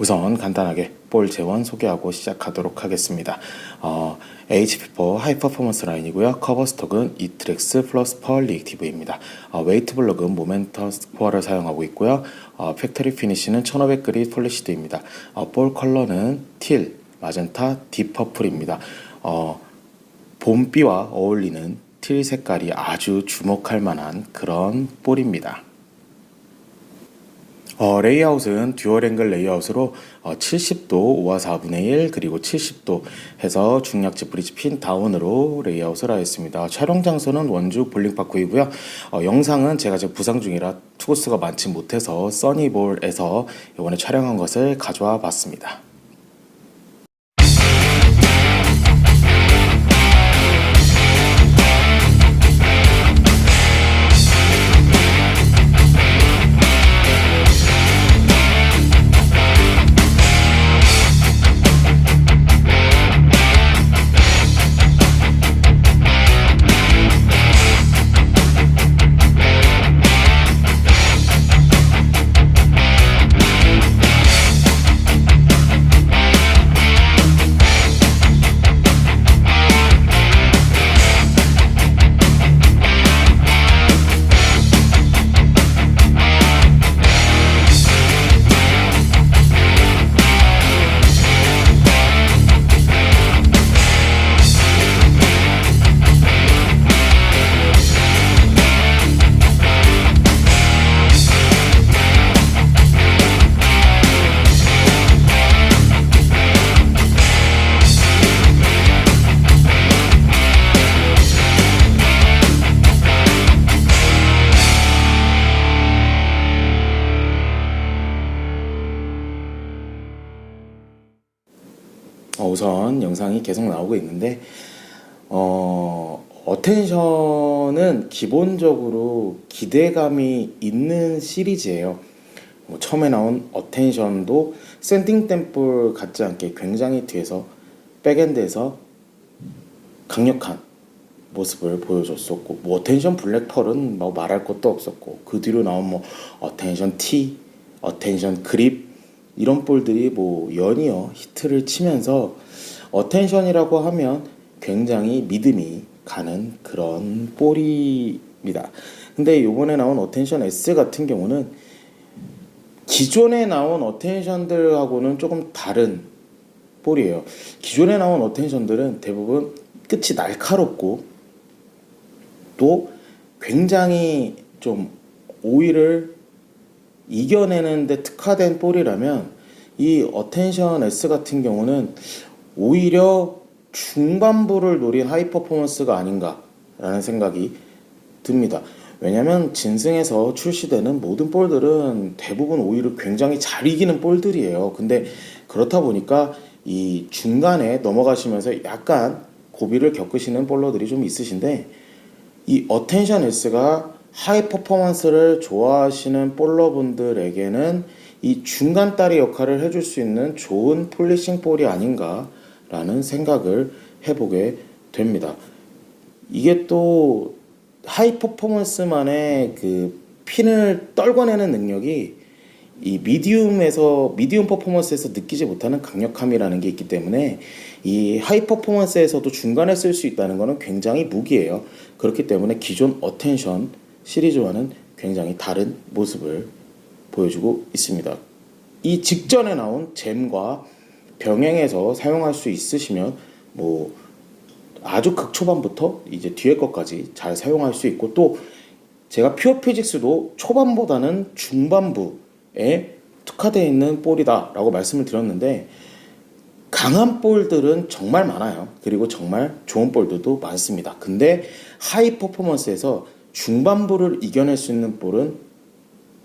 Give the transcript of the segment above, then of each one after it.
우선 간단하게 볼 재원 소개하고 시작하도록 하겠습니다. 어, HP4 하이 퍼포먼스 라인이고요. 커버 스톡은 이트렉스 플러스 펄 리액티브입니다. 어, 웨이트 블럭은 모멘터스 코어를 사용하고 있고요. 어, 팩토리 피니쉬는 1500그리 폴리시드입니다. 어, 볼 컬러는 틸, 마젠타, 딥퍼플입니다. 어, 봄비와 어울리는 틸 색깔이 아주 주목할 만한 그런 볼입니다. 어, 레이아웃은 듀얼 앵글 레이아웃으로 어, 70도 5와 4분의 1 그리고 70도 해서 중약지 브리지 핀 다운으로 레이아웃을 하였습니다. 촬영 장소는 원주 볼링파크이고요. 어, 영상은 제가 지금 부상 중이라 투구수가 많지 못해서 써니볼에서 이번에 촬영한 것을 가져와 봤습니다. 우선 영상이 계속 나오고 있는데 어, 어텐션은 기본적으로 기대감이 있는 시리즈예요. 뭐 처음에 나온 어텐션도 샌딩 템플 같지 않게 굉장히 뒤에서 백엔드에서 강력한 모습을 보여줬었고 뭐 어텐션 블랙펄은 뭐 말할 것도 없었고 그 뒤로 나온 뭐 어텐션 T, 어텐션 그립 이런 볼들이 뭐 연이어 히트를 치면서 어텐션이라고 하면 굉장히 믿음이 가는 그런 볼입니다. 근데 이번에 나온 어텐션 S 같은 경우는 기존에 나온 어텐션들하고는 조금 다른 볼이에요. 기존에 나온 어텐션들은 대부분 끝이 날카롭고 또 굉장히 좀 오일을 이겨내는데 특화된 볼이라면 이 어텐션 S 같은 경우는 오히려 중반부를 노린 하이 퍼포먼스가 아닌가라는 생각이 듭니다. 왜냐면 진승에서 출시되는 모든 볼들은 대부분 오히려 굉장히 잘 이기는 볼들이에요. 근데 그렇다 보니까 이 중간에 넘어가시면서 약간 고비를 겪으시는 볼러들이 좀 있으신데 이 어텐션 S가 하이 퍼포먼스를 좋아하시는 볼러분들에게는 이 중간 다리 역할을 해줄 수 있는 좋은 폴리싱 볼이 아닌가라는 생각을 해보게 됩니다. 이게 또 하이 퍼포먼스만의 그 핀을 떨궈내는 능력이 이 미디움에서 미디움 퍼포먼스에서 느끼지 못하는 강력함이라는 게 있기 때문에 이 하이 퍼포먼스에서도 중간에 쓸 수 있다는 것은 굉장히 무기예요. 그렇기 때문에 기존 어텐션 시리즈와는 굉장히 다른 모습을 보여주고 있습니다. 이 직전에 나온 잼과 병행해서 사용할 수 있으시면 뭐 아주 극 초반부터 이제 뒤에 것까지 잘 사용할 수 있고 또 제가 퓨어 피직스도 초반보다는 중반부에 특화되어 있는 볼이다라고 말씀을 드렸는데 강한 볼들은 정말 많아요. 그리고 정말 좋은 볼들도 많습니다. 근데 하이 퍼포먼스에서 중반부를 이겨낼 수 있는 볼은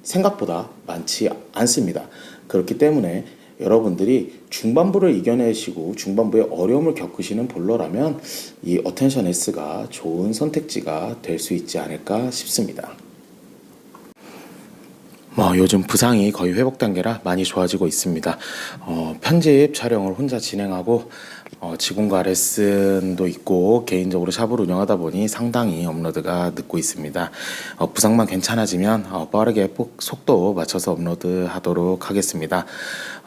생각보다 많지 않습니다. 그렇기 때문에 여러분들이 중반부를 이겨내시고 중반부에 어려움을 겪으시는 볼러라면 이 어텐션 S가 좋은 선택지가 될 수 있지 않을까 싶습니다. 뭐 요즘 부상이 거의 회복 단계라 많이 좋아지고 있습니다. 어, 편집 촬영을 혼자 진행하고 어, 직원과 레슨도 있고 개인적으로 샵을 운영하다 보니 상당히 업로드가 늦고 있습니다. 어, 부상만 괜찮아지면 어, 빠르게 폭- 속도 맞춰서 업로드하도록 하겠습니다.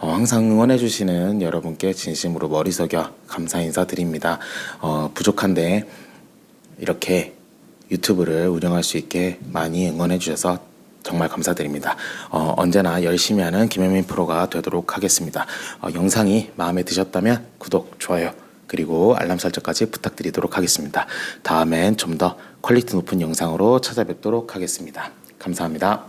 어, 항상 응원해주시는 여러분께 진심으로 머리 숙여 감사 인사드립니다. 어, 부족한데 이렇게 유튜브를 운영할 수 있게 많이 응원해 주셔서 정말 감사드립니다. 어, 언제나 열심히 하는 김현민 프로가 되도록 하겠습니다. 어, 영상이 마음에 드셨다면 구독, 좋아요, 그리고 알람 설정까지 부탁드리도록 하겠습니다. 다음엔 좀 더 퀄리티 높은 영상으로 찾아뵙도록 하겠습니다. 감사합니다.